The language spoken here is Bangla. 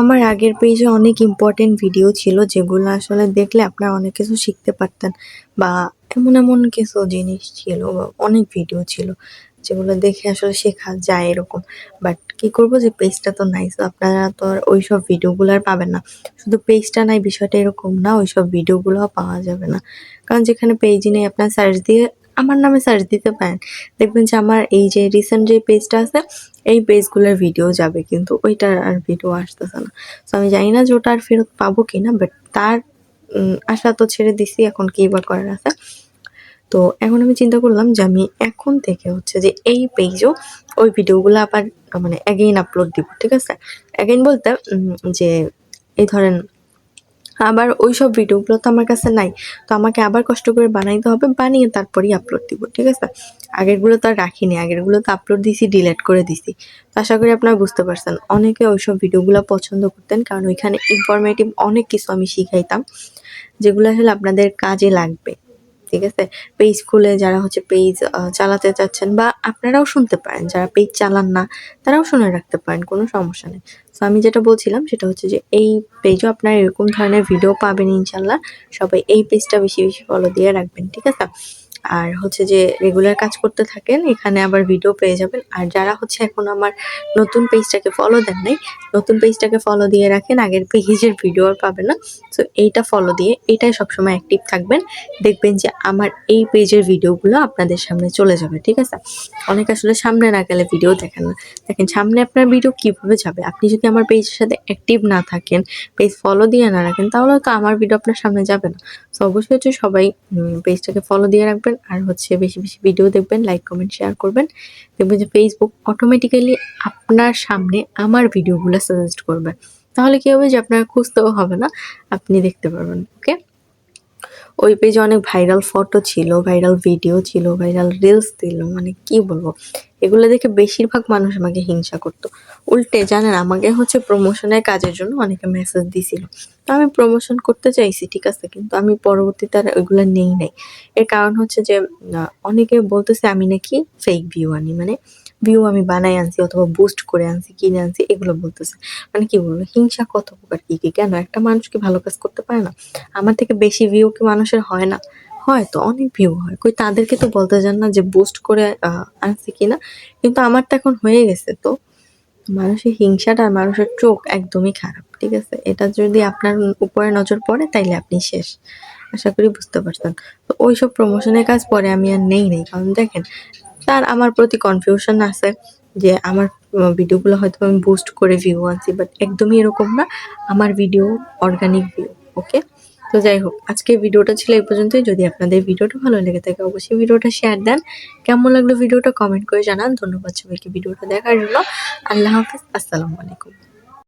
আমার আগের পেজে অনেক ইম্পর্টেন্ট ভিডিও ছিল যেগুলো আসলে দেখলে আপনারা অনেক কিছু শিখতে পারতেন বা এমন এমন কিছু জিনিস ছিল বা অনেক ভিডিও ছিল যেগুলো দেখে আসলে শেখা যায় এরকম। বাট কি করব যে পেজটা তো নাই তো আপনারা তো আর ওই সব ভিডিওগুলো আর পাবেন না। শুধু পেজটা নাই, বিষয়টা এরকম না ওই সব ভিডিওগুলো পাওয়া যাবে না। কারণ যেখানে পেজই নেই, আপনার সার্চ দিয়ে আমার নামে সার্চ দিতে পারেন। দেখবেন যে আমার এই যে রিসেন্ট যে পেজটা আছে, এই পেজগুলোর ভিডিও যাবে, কিন্তু ওইটার আর ভিডিও আসতেছে না। তো আমি জানি না যে ওটা আর ফেরত পাবো কি না বাট তার আশা তো ছেড়ে দিছি, এখন কী বা করার আছে। তো এখন আমি চিন্তা করলাম যে আমি এখন থেকে হচ্ছে যে এই পেজও ওই ভিডিওগুলো আবার মানে অ্যাগেইন আপলোড দিব, ঠিক আছে? অ্যাগেইন বলতে যে, এই ধরেন আবার ওই সব ভিডিওগুলো তো আমার কাছে নাই। তো আমাকে আবার কষ্ট করে বানাইতে হবে, বানিয়ে তারপরেই আপলোড দিব, ঠিক আছে? আগেরগুলো তো আর রাখিনি, আগেরগুলো তো আপলোড দিছি ডিলেট করে দিছি। তো আশা করি আপনারা বুঝতে পারছেন, অনেকে ওই সব ভিডিওগুলো পছন্দ করতেন, কারণ ওইখানে ইনফরমেটিভ অনেক কিছু আমি শিখাইতাম, যেগুলো আসলে আপনাদের কাজে লাগবে। ঠিক আছে? পেজ খুলে যারা হচ্ছে পেজ চালাতে চাচ্ছেন বা আপনারাও শুনতে পারেন, যারা পেজ চালান না, তারাও শুনে রাখতে পারেন, কোনো সমস্যা নেই। তো আমি যেটা বলছিলাম সেটা হচ্ছে যে এই পেজও আপনারা এরকম ধরনের ভিডিও পাবেন ইনশাল্লাহ সবাই এই পেজটা বেশি বেশি ফলো দিয়ে রাখবেন, ঠিক আছে? আর হচ্ছে যে রেগুলার কাজ করতে থাকেন, এখানে আবার ভিডিও পেয়ে যাবেন। আর যারা হচ্ছে এখন আমার নতুন পেজটাকে ফলো দেন নাই, নতুন পেজটাকে ফলো দিয়ে রাখেন, আগের পেজের ভিডিও আর পাবেন না। তো এইটা ফলো দিয়ে এটাই সবসময় অ্যাক্টিভ থাকবেন। দেখবেন যে আমার এই পেজের ভিডিওগুলো আপনাদের সামনে চলে যাবে, ঠিক আছে? অনেক আসলে সামনে না গেলে ভিডিও দেখেন না। দেখেন, সামনে আপনার ভিডিও কীভাবে যাবে? আপনি যদি আমার পেজের সাথে অ্যাক্টিভ না থাকেন পেজ ফলো দিয়ে না রাখেন, তাহলে তো আমার ভিডিও আপনার সামনে যাবে না। তো অবশ্যই হচ্ছে সবাই পেজটাকে ফলো দিয়ে রাখবেন। আর হচ্ছে বেশি বেশি ভিডিও দেখবেন লাইক কমেন্ট শেয়ার করবেন। দেখবেন যে ফেসবুক অটোমেটিক্যালি আপনার সামনে আমার ভিডিওগুলো সাজেস্ট করবে। তাহলে কী হবে যে আপনার খুঁজতেও হবে না, আপনি দেখতে পারবেন ওকে ওই পেজে অনেক ভাইরাল ফটো ছিল ভাইরাল ভিডিও ছিল ভাইরাল রিলস ছিল মানে কি বলব? এগুলো দেখে বেশিরভাগ মানুষ আমাকে হিংসা করতো। উল্টে, জানেন, আমাকে হচ্ছে প্রমোশনের কাজের জন্য অনেকে মেসেজ দিছিল। তো আমি প্রমোশন করতে চাইছি, ঠিক আছে, কিন্তু আমি পরবর্তীতে আর ওইগুলো নেই নাই। এর কারণ হচ্ছে যে অনেকে বলতেছে, আমি নাকি ফেক ভিউ আনি। মানে ভিউ আমি বানাই আনছি অথবা বুস্ট করে আনছি, কিনে আনছি, এগুলো বলতেছে। মানে কি বলব, হিংসা কত প্রকার, কি কি, কেন? একটা মানুষ কি ভালো কাজ করতে পারে না? আমার থেকে বেশি ভিউ কি মানুষের হয় না? হয় তো, অনেক ভিউ হয়। কই তাদেরকে তো বলতে চান না যে বুস্ট করে আনছি কিনা। কিন্তু আমার তো এখন হয়ে গেছে তো। মানুষের হিংসাটা মানুষের চোখ একদমই খারাপ, ঠিক আছে? এটা যদি আপনার উপরে নজর পড়ে, তাইলে আপনি শেষ। আশা করি বুঝতে পারছেন। তো ওইসব প্রমোশনের কাজ পরে আমি আর নেই নেই, কারণ দেখেন, তার আমার প্রতি কনফিউশন আছে যে আমার ভিডিওগুলো হয়তো আমি বুস্ট করে ভিউ আনছি বাট একদমই এরকম না। আমার ভিডিও অর্গানিক ভিউ ওকে তো যাই হোক আজকে ভিডিওটা ছিল এই পর্যন্তই। যদি আপনাদের ভিডিওটা ভালো লেগে থাকে, অবশ্যই ভিডিওটা শেয়ার দেন। কেমন লাগল ভিডিওটা কমেন্ট করে জানান। ধন্যবাদ সবাইকে ভিডিওটা দেখার জন্য। আল্লাহ হাফিজ, আসসালামু আলাইকুম।